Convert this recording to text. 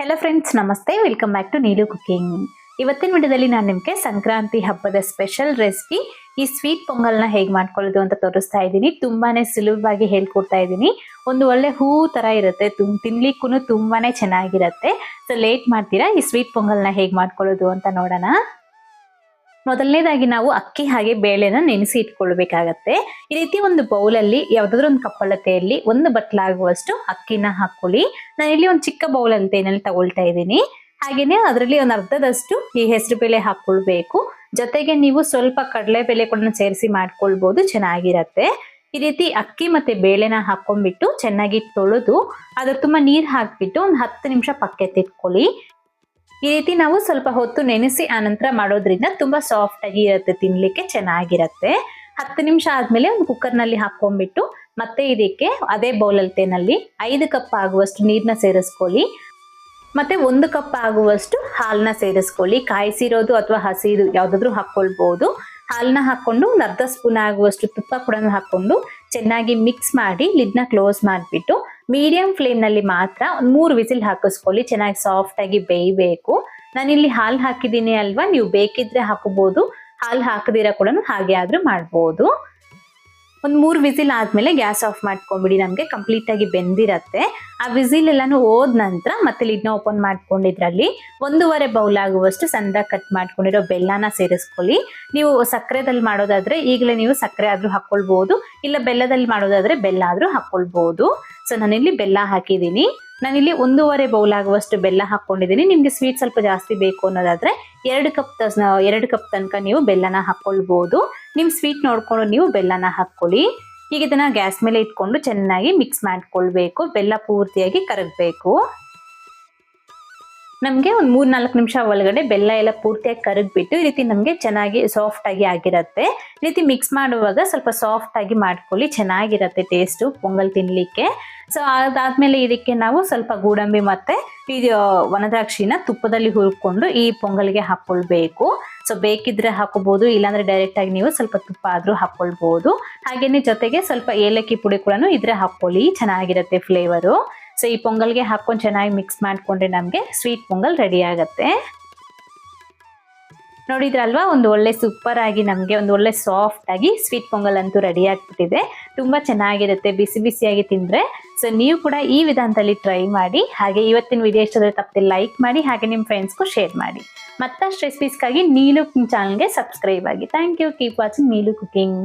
Hello friends ನಮಸ್ತೆ. Welcome back to Neelu cooking ಇವತ್ತಿನ ವಿಡಿಯೋದಲ್ಲಿ ನಾನು ನಿಮಗೆ ಸಂಕ್ರಾಂತಿ ಹಬ್ಬದ ಸ್ಪೆಷಲ್ ರೆಸಿಪಿ ಈ ಸ್ವೀಟ್ ಪೊಂಗಲ್ನ ಹೇಗೆ ಮಾಡ್ಕೊಳ್ಳೋದು ಅಂತ ತೋರಿಸ್ತಾ ಇದ್ದೀನಿ. ತುಂಬಾನೇ ಸುಲಭವಾಗಿ ಹೇಳ್ಕೊಡ್ತಾ ಇದ್ದೀನಿ. ಒಂದು ಒಳ್ಳೆ ಹೂ ತರ ಇರುತ್ತೆ. ತುಂ ತಿನ್ಲಿಕ್ಕೂ ತುಂಬಾನೇ ಚೆನ್ನಾಗಿರುತ್ತೆ. ಸೊ ಲೇಟ್ ಮಾಡ್ತೀರಾ? ಈ ಸ್ವೀಟ್ ಪೊಂಗಲ್ನ ಹೇಗೆ ಮಾಡ್ಕೊಳ್ಳೋದು ಅಂತ ನೋಡೋಣ. ಮೊದಲನೇದಾಗಿ ನಾವು ಅಕ್ಕಿ ಹಾಗೆ ಬೇಳೆನ ನೆನೆಸಿ ಇಟ್ಕೊಳ್ಬೇಕಾಗತ್ತೆ. ಈ ರೀತಿ ಒಂದು ಬೌಲಲ್ಲಿ ಯಾವ್ದಾದ್ರು ಒಂದು ಕಪ್ಪಳತೆಯಲ್ಲಿ ಒಂದು ಬಟ್ಲಾಗುವಷ್ಟು ಅಕ್ಕಿನ ಹಾಕೊಳ್ಳಿ ನಾನಿಲ್ಲಿ ಒಂದು ಚಿಕ್ಕ ಬೌಲ್ ಅಂತೇನಲ್ಲಿ ತಗೊಳ್ತಾ ಇದ್ದೀನಿ. ಹಾಗೇನೆ ಅದರಲ್ಲಿ ಒಂದು ಅರ್ಧದಷ್ಟು ಈ ಹೆಸರು ಬೇಳೆ ಹಾಕೊಳ್ಬೇಕು ಜೊತೆಗೆ ನೀವು ಸ್ವಲ್ಪ ಕಡಲೆ ಬೇಳೆ ಕೂಡ ಸೇರಿಸಿ ಮಾಡ್ಕೊಳ್ಬಹುದು ಚೆನ್ನಾಗಿರತ್ತೆ. ಈ ರೀತಿ ಅಕ್ಕಿ ಮತ್ತೆ ಬೇಳೆನ ಹಾಕೊಂಡ್ಬಿಟ್ಟು ಚೆನ್ನಾಗಿ ತೊಳೆದು, ಅದ್ರ ತುಂಬಾ ನೀರ್ ಹಾಕ್ಬಿಟ್ಟು ಒಂದ್ ಹತ್ತು ನಿಮಿಷ ಪಕ್ಕೆತ್ತಿಟ್ಕೊಳ್ಳಿ. ಈ ರೀತಿ ನಾವು ಸ್ವಲ್ಪ ಹೊತ್ತು ನೆನೆಸಿ ಆನಂತರ ಮಾಡೋದ್ರಿಂದ ತುಂಬಾ ಸಾಫ್ಟ್ ಆಗಿ ಇರುತ್ತೆ, ತಿನ್ಲಿಕ್ಕೆ ಚೆನ್ನಾಗಿರತ್ತೆ. ಹತ್ತು ನಿಮಿಷ ಆದ್ಮೇಲೆ ಒಂದು ಕುಕ್ಕರ್ನಲ್ಲಿ ಹಾಕೊಂಡ್ಬಿಟ್ಟು ಮತ್ತೆ ಇದಕ್ಕೆ ಅದೇ ಬೌಲಲ್ತೆನಲ್ಲಿ ಐದು ಕಪ್ ಆಗುವಷ್ಟು ನೀರನ್ನ ಸೇರಿಸ್ಕೊಳ್ಳಿ. ಮತ್ತೆ ಒಂದು ಕಪ್ ಆಗುವಷ್ಟು ಹಾಲನ್ನ ಸೇರಿಸ್ಕೊಳ್ಳಿ. ಕಾಯಿಸಿರೋದು ಅಥವಾ ಹಸಿರು ಯಾವ್ದಾದ್ರು ಹಾಕೊಳ್ಬಹುದು ಹಾಲನ್ನ ಹಾಕೊಂಡು ಒಂದು ಅರ್ಧ ಸ್ಪೂನ್ ಆಗುವಷ್ಟು ತುಪ್ಪ ಕೂಡ ಹಾಕೊಂಡು ಚೆನ್ನಾಗಿ ಮಿಕ್ಸ್ ಮಾಡಿ ಲಿಡ್ನ ಕ್ಲೋಸ್ ಮಾಡಿಬಿಟ್ಟು ಮೀಡಿಯಂ ಫ್ಲೇಮ್ನಲ್ಲಿ ಮಾತ್ರ ಒಂದು ಮೂರು ವಿಸಿಲ್ ಹಾಕಿಸ್ಕೊಳ್ಳಿ. ಚೆನ್ನಾಗಿ ಸಾಫ್ಟ್ ಆಗಿ ಬೇಯಬೇಕು. ನಾನಿಲ್ಲಿ ಹಾಲು ಹಾಕಿದ್ದೀನಿ ಅಲ್ವಾ? ನೀವು ಬೇಕಿದ್ರೆ ಹಾಕೋಬಹುದು ಹಾಲು ಹಾಕದಿರ ಕೂಡ ಹಾಗೆ ಆದ್ರೂ ಮಾಡ್ಬೋದು. ಒಂದು ಮೂರು ವಿಸಿಲ್ ಆದ್ಮೇಲೆ ಗ್ಯಾಸ್ ಆಫ್ ಮಾಡ್ಕೊಂಡ್ಬಿಡಿ. ನಮಗೆ ಕಂಪ್ಲೀಟ್ ಆಗಿ ಬೆಂದಿರತ್ತೆ. ಆ ವಿಸಿಲ್ ಎಲ್ಲಾನು ಹೋದ ನಂತರ ಮತ್ತೆ ಲಿಡ್ನ ಓಪನ್ ಮಾಡ್ಕೊಂಡಿದ್ರಲ್ಲಿ ಒಂದೂವರೆ ಬೌಲ್ ಆಗುವಷ್ಟು ಸಂದ ಕಟ್ ಮಾಡ್ಕೊಂಡಿರೋ ಬೆಲ್ಲನ ಸೇರಿಸ್ಕೊಳ್ಳಿ. ನೀವು ಸಕ್ಕರೆದಲ್ಲಿ ಮಾಡೋದಾದ್ರೆ ಈಗಲೇ ನೀವು ಸಕ್ಕರೆ ಆದ್ರೂ ಹಾಕೊಳ್ಬಹುದು ಇಲ್ಲ ಬೆಲ್ಲದಲ್ಲಿ ಮಾಡೋದಾದ್ರೆ ಬೆಲ್ಲ ಆದ್ರೂ ಹಾಕೊಳ್ಬಹುದು ಸೊ ನಾನಿಲ್ಲಿ ಬೆಲ್ಲ ಹಾಕಿದ್ದೀನಿ. ನಾನಿಲ್ಲಿ ಒಂದೂವರೆ ಬೌಲ್ ಆಗುವಷ್ಟು ಬೆಲ್ಲ ಹಾಕೊಂಡಿದ್ದೀನಿ ನಿಮಗೆ ಸ್ವೀಟ್ ಸ್ವಲ್ಪ ಜಾಸ್ತಿ ಬೇಕು ಅನ್ನೋದಾದ್ರೆ ಎರಡು ಕಪ್ ಎರಡು ಕಪ್ ತನಕ ನೀವು ಬೆಲ್ಲನ ಹಾಕ್ಕೊಳ್ಬೋದು. ನಿಮ್ಮ ಸ್ವೀಟ್ ನೋಡಿಕೊಂಡು ನೀವು ಬೆಲ್ಲನ ಹಾಕೊಳ್ಳಿ ಈಗ ಇದನ್ನ ಗ್ಯಾಸ್ ಮೇಲೆ ಇಟ್ಕೊಂಡು ಚೆನ್ನಾಗಿ ಮಿಕ್ಸ್ ಮಾಡ್ಕೊಳ್ಬೇಕು. ಬೆಲ್ಲ ಪೂರ್ತಿಯಾಗಿ ಕರಗಬೇಕು. ನಮಗೆ ಒಂದು ಮೂರ್ ನಾಲ್ಕು ನಿಮಿಷ ಒಳಗಡೆ ಬೆಲ್ಲ ಎಲ್ಲ ಪೂರ್ತಿಯಾಗಿ ಕರಗ್ಬಿಟ್ಟು ಈ ರೀತಿ ನಮಗೆ ಚೆನ್ನಾಗಿ ಸಾಫ್ಟ್ ಆಗಿ ಆಗಿರುತ್ತೆ. ಈ ರೀತಿ ಮಿಕ್ಸ್ ಮಾಡುವಾಗ ಸ್ವಲ್ಪ ಸಾಫ್ಟ್ ಆಗಿ ಮಾಡ್ಕೊಳ್ಳಿ, ಚೆನ್ನಾಗಿರುತ್ತೆ ಟೇಸ್ಟು ಪೊಂಗಲ್ ತಿನ್ನಲಿಕ್ಕೆ ಸೊ ಅದಾದ್ಮೇಲೆ ಇದಕ್ಕೆ ನಾವು ಸ್ವಲ್ಪ ಗೋಡಂಬಿ ಮತ್ತೆ ಇದು ಒಣದ್ರಾಕ್ಷಿನ ತುಪ್ಪದಲ್ಲಿ ಹುರ್ಕೊಂಡು ಈ ಪೊಂಗಲ್ಗೆ ಹಾಕೊಳ್ಬೇಕು. ಸೊ ಬೇಕಿದ್ರೆ ಹಾಕೋಬಹುದು ಇಲ್ಲಾಂದ್ರೆ ಡೈರೆಕ್ಟ್ ಆಗಿ ನೀವು ಸ್ವಲ್ಪ ತುಪ್ಪ ಆದ್ರೂ ಹಾಕೊಳ್ಬಹುದು ಹಾಗೇನೆ ಜೊತೆಗೆ ಸ್ವಲ್ಪ ಏಲಕ್ಕಿ ಪುಡಿ ಕೂಡ ಇದ್ರೆ ಹಾಕೊಳ್ಳಿ ಚೆನ್ನಾಗಿರುತ್ತೆ ಫ್ಲೇವರು ಸೊ ಈ ಪೊಂಗಲ್ಗೆ ಹಾಕೊಂಡು ಚೆನ್ನಾಗಿ ಮಿಕ್ಸ್ ಮಾಡಿಕೊಂಡ್ರೆ ನಮಗೆ ಸ್ವೀಟ್ ಪೊಂಗಲ್ ರೆಡಿ ಆಗುತ್ತೆ. ನೋಡಿದ್ರಲ್ವಾ? ಒಂದು ಒಳ್ಳೆ ಸೂಪರ್ ಆಗಿ ನಮಗೆ ಒಂದು ಒಳ್ಳೆ ಸಾಫ್ಟ್ ಆಗಿ ಸ್ವೀಟ್ ಪೊಂಗಲ್ ಅಂತೂ ರೆಡಿ ಆಗ್ಬಿಟ್ಟಿದೆ. ತುಂಬ ಚೆನ್ನಾಗಿರುತ್ತೆ, ಬಿಸಿ ಬಿಸಿಯಾಗಿ ತಿಂದರೆ. ಸೊ ನೀವು ಕೂಡ ಈ ವಿಧಾನದಲ್ಲಿ ಟ್ರೈ ಮಾಡಿ, ಹಾಗೆ ಇವತ್ತಿನ ವಿಡಿಯೋ ಇಷ್ಟದ ತಪ್ಪದೆ ಲೈಕ್ ಮಾಡಿ, ಹಾಗೆ ನಿಮ್ಮ ಫ್ರೆಂಡ್ಸ್ಗೂ ಶೇರ್ ಮಾಡಿ. ಮತ್ತಷ್ಟು ರೆಸಿಪೀಸ್ಗಾಗಿ ನೀಲು ಚಾನಲ್ಗೆ ಸಬ್ಸ್ಕ್ರೈಬ್ ಆಗಿ. Thank you keep watching Neelu cooking.